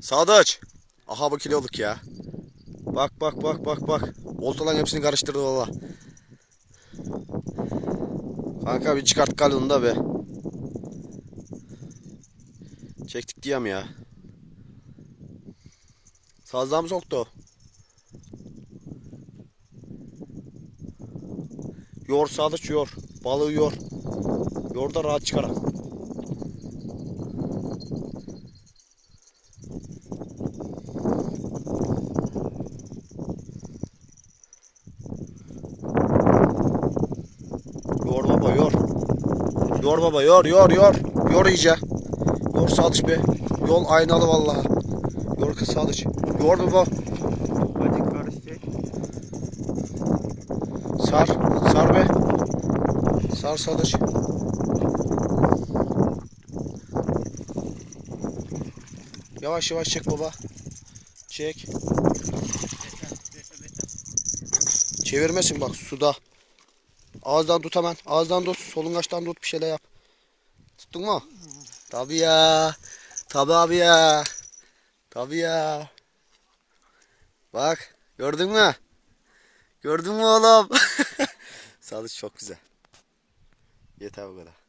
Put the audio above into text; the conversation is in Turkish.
Sadıç. Aha bu kiloluk ya. Bak bak bak bak bak. Oltaların hepsini karıştırdı valla. Kanka bir çıkart kalını da be. Çektik diyem ya. Sazdan mı soktu? Yor Sadıç yor. Balığı yor. Yor da rahat çıkar. Yor baba yor. Yor baba yor yor yor. Yor iyice. Yor Sadıç be. Yol aynalı vallahi. Yor kız Sadıç. Yor baba. Sar. Sar be. Sar Sadıç. Yavaş yavaş çek baba. Çek. Çevirmesin bak suda. Ağızdan tut hemen. Ağızdan tut. Solungaçtan tut bir şeyler yap. Tuttun mu? Tabii ya. Tabii abi ya. Tabii ya. Bak. Gördün mü? Gördün mü oğlum? Sadıç çok güzel. Yeter bu kadar.